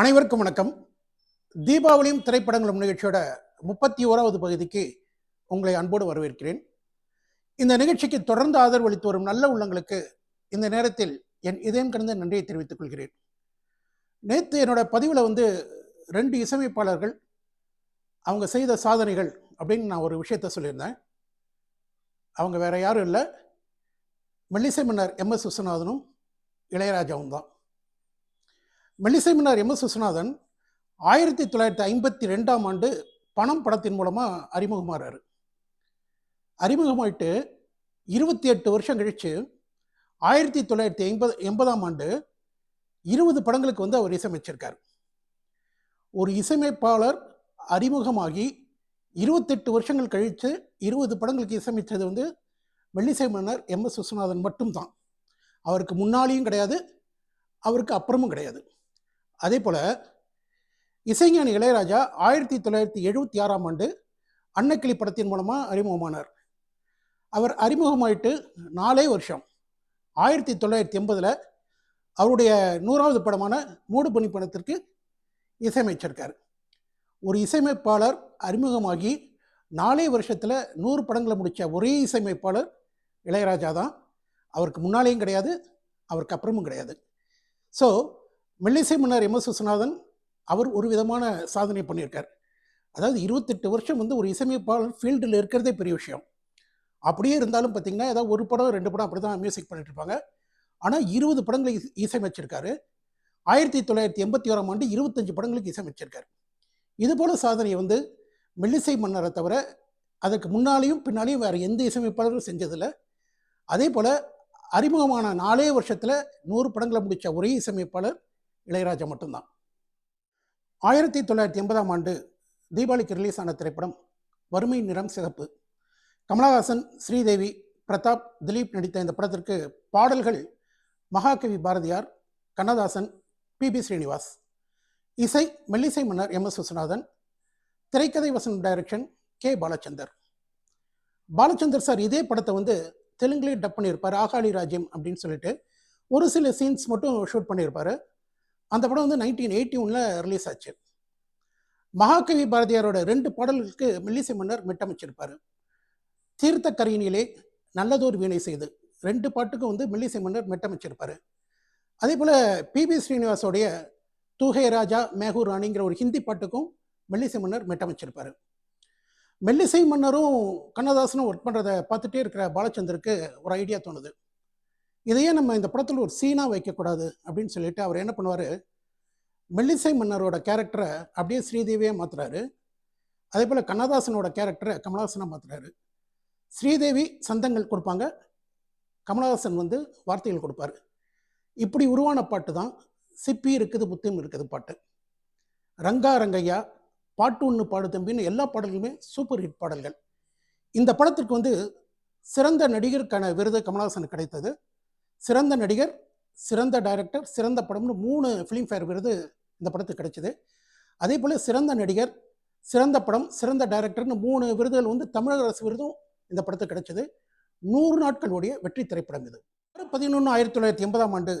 அனைவருக்கும் வணக்கம். தீபாவளியும் திரைப்படங்களும் நிகழ்ச்சியோட முப்பத்தி ஓராவது பகுதிக்கு உங்களை அன்போடு வரவேற்கிறேன். இந்த நிகழ்ச்சிக்கு தொடர்ந்து ஆதரவு அளித்து வரும் நல்ல உள்ளங்களுக்கு இந்த நேரத்தில் என் இதயம் கடந்த நன்றியை தெரிவித்துக் கொள்கிறேன். நேற்று என்னோட பதிவில் வந்து ரெண்டு இசையமைப்பாளர்கள் அவங்க செய்த சாதனைகள் அப்படின்னு நான் ஒரு விஷயத்த சொல்லியிருந்தேன். அவங்க வேற யாரும் இல்லை. மெல்லிசை மன்னர் எம் எஸ் விஸ்வநாதனும் இளையராஜாவும் தான். மெல்லிசை மன்னர் எம் எஸ் விஸ்வநாதன் ஆயிரத்தி தொள்ளாயிரத்தி ஐம்பத்தி ரெண்டாம் ஆண்டு பணம் படத்தின் மூலமாக அறிமுகமாகிறாரு அறிமுகமாயிட்டு இருபத்தி எட்டு வருஷம் கழித்து ஆயிரத்தி தொள்ளாயிரத்தி எண்பது எண்பதாம் ஆண்டு இருபது படங்களுக்கு வந்து அவர் இசையமைச்சிருக்கார். ஒரு இசையமைப்பாளர் அறிமுகமாகி இருபத்தெட்டு வருஷங்கள் கழித்து இருபது படங்களுக்கு இசையமைத்தது வந்து மெல்லிசை மன்னர் எம் எஸ் விஸ்வநாதன் மட்டும்தான். அவருக்கு முன்னாலேயும் கிடையாது அவருக்கு அப்புறமும் கிடையாது. அதே போல் இசைஞானி இளையராஜா ஆயிரத்தி தொள்ளாயிரத்தி எழுபத்தி ஆறாம் ஆண்டு அன்னக்கிளி படத்தின் மூலமாக அறிமுகமானார். அவர் அறிமுகமாயிட்டு நாலே வருஷம். ஆயிரத்தி தொள்ளாயிரத்தி எண்பதில் அவருடைய நூறாவது படமான மூடு பணி படத்திற்கு இசையமைச்சிருக்கார். ஒரு இசையமைப்பாளர் அறிமுகமாகி நாலே வருஷத்தில் நூறு படங்களை முடித்த ஒரே இசையமைப்பாளர் இளையராஜா தான். அவருக்கு முன்னாலேயும் கிடையாது அவருக்கு அப்புறமும் கிடையாது. ஸோ மெல்லிசை மன்னர் எம் எஸ் விஸ்வநாதன் அவர் ஒரு விதமான சாதனை பண்ணியிருக்கார். அதாவது இருபத்தெட்டு வருஷம் வந்து ஒரு இசையமைப்பாளர் ஃபீல்டில் இருக்கிறதே பெரிய விஷயம். அப்படியே இருந்தாலும் பார்த்தீங்கன்னா ஏதாவது ஒரு படம் ரெண்டு படம் அப்படி தான் மியூசிக் பண்ணிட்டு இருப்பாங்க. ஆனால் இருபது படங்களை இசையமைச்சிருக்காரு. ஆயிரத்தி தொள்ளாயிரத்தி எண்பத்தி ஓராம் ஆண்டு இருபத்தஞ்சு படங்களுக்கு இசையமைச்சிருக்காரு. இது போல சாதனையை வந்து மெல்லிசை மன்னரை தவிர அதற்கு முன்னாலேயும் பின்னாலேயும் வேறு எந்த இசையமைப்பாளரும் செஞ்சதில்லை. அதே போல் அறிமுகமான நாலே வருஷத்தில் நூறு படங்களை முடித்த ஒரே இசையமைப்பாளர் இளையராஜா மட்டும்தான். ஆயிரத்தி தொள்ளாயிரத்தி எண்பதாம் ஆண்டு தீபாவளிக்கு ரிலீஸ் ஆன திரைப்படம் வறுமை நிறம் சிகப்பு. கமலஹாசன் ஸ்ரீதேவி பிரதாப் திலீப் நடித்த இந்த படத்திற்கு பாடல்கள் மகாகவி பாரதியார் கண்ணதாசன் பி பி ஸ்ரீனிவாஸ். இசை மெல்லிசை மன்னர் எம் எஸ் விஸ்வநாதன். திரைக்கதை வசனம் direction K Balachander. Balachander sir இதே படத்தை வந்து தெலுங்குலேயே டப் பண்ணியிருப்பார் ஆகாளி ராஜ்யம் அப்படின்னு சொல்லிட்டு ஒரு சில சீன்ஸ் மட்டும் ஷூட் பண்ணியிருப்பார். அந்த படம் வந்து நைன்டீன் எயிட்டி ஒனில் ரிலீஸ் ஆச்சு. மகாகவி பாரதியாரோட ரெண்டு பாடல்களுக்கு மெல்லிசை மன்னர் மிட்டமைச்சிருப்பார். தீர்த்த கரையினிலே நல்லதோர் வீணை செய்து ரெண்டு பாட்டுக்கும் வந்து மெல்லிசை மன்னர் மிட்டமைச்சிருப்பார். அதே போல் பிபி ஸ்ரீனிவாசோடைய தூகை ராஜா மேகூர் ராணிங்கிற ஒரு ஹிந்தி பாட்டுக்கும் மெல்லிசை மன்னர் மிட்டமைச்சிருப்பார். மெல்லிசை மன்னரும் கண்ணதாசனும் ஒர்க் பண்ணுறதை பார்த்துட்டே இருக்கிற பாலச்சந்தருக்கு ஒரு ஐடியா தோணுது. இதையே நம்ம இந்த படத்தில் ஒரு சீனாக வைக்கக்கூடாது அப்படின்னு சொல்லிட்டு அவர் என்ன பண்ணுவார்? மெல்லிசை மன்னரோட கேரக்டரை அப்படியே ஸ்ரீதேவியாக மாற்றுறாரு அதே போல் கண்ணதாசனோட கேரக்டரை கமலஹாசனாக மாற்றுறாரு ஸ்ரீதேவி சந்தங்கள் கொடுப்பாங்க. கமலஹாசன் வந்து வார்த்தைகள் கொடுப்பாரு. இப்படி உருவான பாட்டு தான் சிப்பி இருக்குது புத்தியும் இருக்குது பாட்டு. ரங்கா ரங்கையா பாட்டு ஒன்று பாடு தம்பின்னு எல்லா பாடல்களுமே சூப்பர் ஹிட் பாடல்கள். இந்த படத்திற்கு வந்து சிறந்த நடிகருக்கான விருது கமலஹாசனுக்கு கிடைத்தது. சிறந்த நடிகர் சிறந்த டைரக்டர் சிறந்த படம்னு மூணு ஃபிலிம்ஃபேர் விருது இந்த படத்துக்கு கிடைச்சிது. அதே போல் சிறந்த நடிகர் சிறந்த படம் சிறந்த டைரக்டர்னு மூணு விருதுகள் வந்து தமிழக அரசு விருதும் இந்த படத்துக்கு கிடைச்சது. நூறு நாட்களுடைய வெற்றி திரைப்படம் இது. பதினொன்று ஆயிரத்தி தொள்ளாயிரத்தி எண்பதாம் ஆண்டு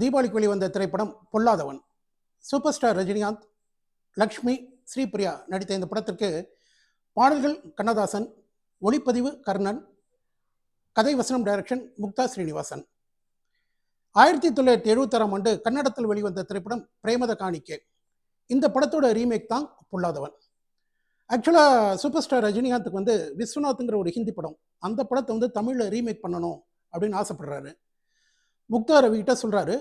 தீபாவளிக்கு வெளிவந்த திரைப்படம் பொல்லாதவன். சூப்பர் ஸ்டார் ரஜினிகாந்த் லக்ஷ்மி ஸ்ரீபிரியா நடித்த இந்த படத்திற்கு பாடல்கள் கண்ணதாசன் ஒளிப்பதிவு கர்ணன் கதை வசனம் டைரக்ஷன் முக்தா ஸ்ரீனிவாசன். ஆயிரத்தி தொள்ளாயிரத்தி எழுபத்தாறாம் ஆண்டு கன்னடத்தில் வெளிவந்த திரைப்படம் பிரேமத காணிக்கே. இந்த படத்தோட ரீமேக் தான் பொல்லாதவன். ஆக்சுவலாக சூப்பர் ஸ்டார் ரஜினிகாந்துக்கு வந்து விஸ்வநாத்ங்கிற ஒரு ஹிந்தி படம் அந்த படத்தை வந்து தமிழில் ரீமேக் பண்ணணும் அப்படின்னு ஆசைப்படுறாரு. முக்தா ரவி கிட்ட சொல்கிறாரு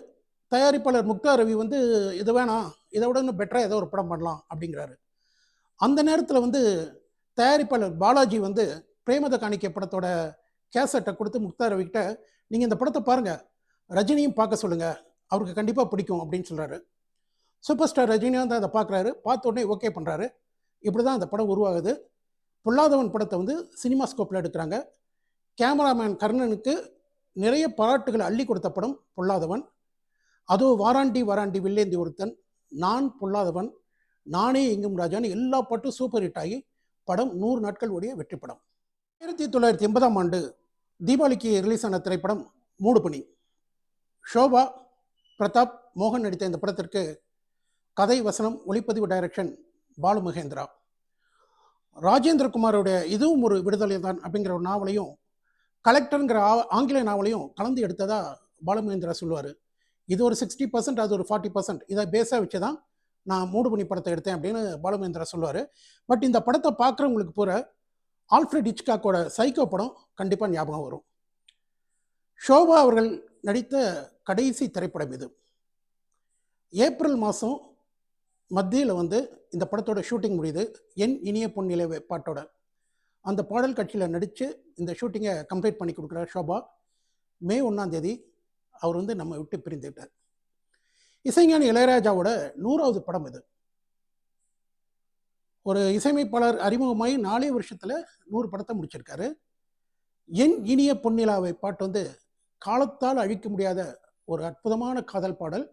தயாரிப்பாளர் முக்தா ரவி வந்து இது வேணாம் இதை விட இன்னும் பெட்டராக ஏதோ ஒரு படம் பண்ணலாம் அப்படிங்கிறாரு. அந்த நேரத்தில் வந்து தயாரிப்பாளர் பாலாஜி வந்து பிரேமத காணிக்கை படத்தோட கேசட்டை கொடுத்து முக்தா ரவி கிட்ட நீங்கள் இந்த படத்தை பாருங்கள் ரஜினியும் பார்க்க சொல்லுங்கள் அவருக்கு கண்டிப்பாக பிடிக்கும் அப்படின்னு சொல்கிறாரு சூப்பர் ஸ்டார் ரஜினிகாந்த் அதை பார்க்குறாரு. பார்த்த உடனே ஓகே பண்ணுறாரு இப்படி தான் அந்த படம் உருவாகுது. பொல்லாதவன் படத்தை வந்து சினிமா ஸ்கோப்பில் எடுக்கிறாங்க. கேமராமேன் கர்ணனுக்கு நிறைய பாராட்டுகளை அள்ளி கொடுத்த படம் பொல்லாதவன். அதோ வாராண்டி வாராண்டி வில்லேந்தி ஒருத்தன். நான் பொல்லாதவன். நானே எங்கும் ராஜான்னு எல்லா பாட்டும் சூப்பர் ஹிட் ஆகி படம் நூறு நாட்கள் ஓடிய வெற்றி படம். ஆயிரத்தி தொள்ளாயிரத்தி எண்பதாம் ஆண்டு தீபாவளிக்கு ரிலீஸ் ஆன திரைப்படம் மூடுபணி ஷோபா பிரதாப் மோகன் நடித்த இந்த படத்திற்கு கதை வசனம் ஒளிப்பதிவு டைரக்ஷன் பாலு மகேந்திரா. ராஜேந்திர இதுவும் ஒரு விடுதலை தான் அப்படிங்கிற ஒரு நாவலையும் கலெக்டருங்கிற ஆ- ஆங்கில நாவலையும் கலந்து எடுத்ததா பாலு மகேந்திரா சொல்லுவார். இது ஒரு சிக்ஸ்டி பர்சன்ட் அது ஒரு ஃபார்ட்டி பர்சன்ட் இதை பேஸாக வச்சு தான் நான் மூடுபணி படத்தை எடுத்தேன் அப்படின்னு பாலுமகேந்திரா சொல்லுவார். பட் இந்த படத்தை பார்க்குறவங்களுக்கு பூரா ஆல்ஃப்ரெட் இச்காக்கோட சைக்கோ படம் கண்டிப்பாக ஞாபகம் வரும். ஷோபா அவர்கள் நடித்த கடைசி திரைப்படம் இது. ஏப்ரல் மாதம் மத்தியில் வந்து இந்த படத்தோட ஷூட்டிங் முடியுது. என் இனிய பொன்னிலை பாட்டோட. அந்த பாடல் காட்சியில் நடித்து இந்த ஷூட்டிங்கை கம்ப்ளீட் பண்ணி கொடுக்குறார் ஷோபா மே ஒன்றாந்தேதி அவர் வந்து நம்ம விட்டு பிரிந்துட்டார் இசைஞானி இளையராஜாவோட நூறாவது படம் இது. ஒரு இசையமைப்பாளர் அறிமுகமாகி நாலே வருஷத்தில் நூறு படத்தை முடிச்சிருக்காரு. என் இனிய பொன்னிலாவை பாட்டு வந்து காலத்தால் அழிக்க முடியாத ஒரு அற்புதமான காதல் பாடல்.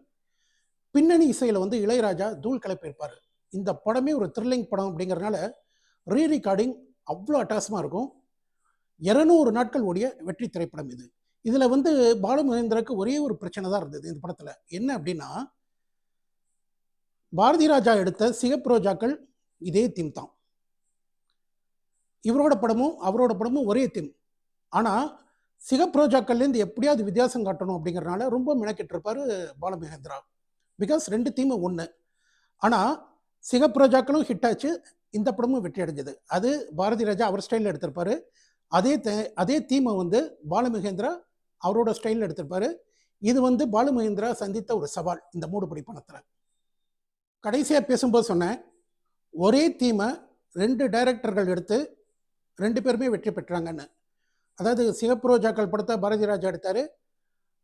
பின்னணி இசையில் வந்து இளையராஜா தூள் கிளப்பியிருப்பார் இந்த படமே ஒரு த்ரில்லிங் படம் அப்படிங்கிறனால ரீ ரெக்கார்டிங் அவ்வளோ அட்டாசமாக இருக்கும். இரநூறு நாட்கள் ஓடிய வெற்றி திரைப்படம் இது. இதில் வந்து பாலு மகேந்திரக்கு ஒரே ஒரு பிரச்சனை தான் இருந்தது இந்த படத்தில். என்ன அப்படின்னா பாரதி ராஜா எடுத்த சிகப்பு ரோஜாக்கள் இதே தீம் தான். இவரோட படமும் அவரோட படமும் ஒரே தீம் ஆனால் சிக ப்ரோஜாக்கள்லேருந்து எப்படியாவது வித்தியாசம் காட்டணும் அப்படிங்கிறனால ரொம்ப மெனக்கிட்டு இருப்பார் பிகாஸ் ரெண்டு தீமும் ஒன்று ஆனால் சிக ப்ரோஜாக்களும் ஹிட் ஆச்சு. இந்த படமும் வெற்றி அடைஞ்சது. அது பாரதி ராஜா அவர் ஸ்டைலில் எடுத்திருப்பாரு. அதே அதே தீமை வந்து பாலமகேந்திரா அவரோட ஸ்டைலில் எடுத்திருப்பார். இது வந்து பாலுமகேந்திரா சந்தித்த ஒரு சவால் இந்த மூடுபடி பணத்தில். கடைசியாக பேசும்போது சொன்னேன் ஒரே தீமை ரெண்டு டைரக்டர்கள் எடுத்து ரெண்டு பேருமே வெற்றி பெற்றாங்கன்னு. அதாவது சிகப்பு ரோஜாக்கள் படத்தை பாரதி ராஜா எடுத்தார்.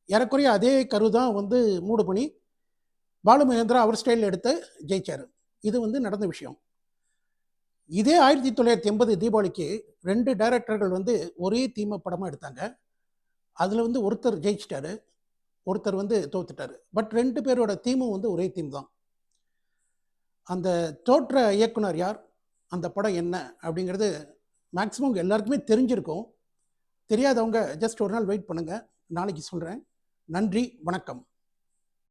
ஏறக்குறைய அதே கரு தான் வந்து மூடு பண்ணி பாலு மகேந்திரா அவர் ஸ்டைலில் எடுத்து ஜெயிச்சார். இது வந்து நடந்த விஷயம். இதே ஆயிரத்தி தொள்ளாயிரத்தி எண்பது தீபாவளிக்கு ரெண்டு டைரக்டர்கள் வந்து ஒரே தீமை படமாக எடுத்தாங்க. அதில் வந்து ஒருத்தர் ஜெயிச்சிட்டாரு ஒருத்தர் வந்து தோத்துட்டார். பட் ரெண்டு பேரோட தீமும் வந்து ஒரே தீம் தான். அந்த தோற்ற இயக்குனர் யார் அந்த படம் என்ன அப்படிங்கிறது மேக்ஸிமம் எல்லாருக்குமே தெரிஞ்சிருக்கும். தெரியாதவங்க ஜஸ்ட் ஒரு நாள் வெயிட் பண்ணுங்கள் நாளைக்கு சொல்கிறேன் நன்றி வணக்கம்.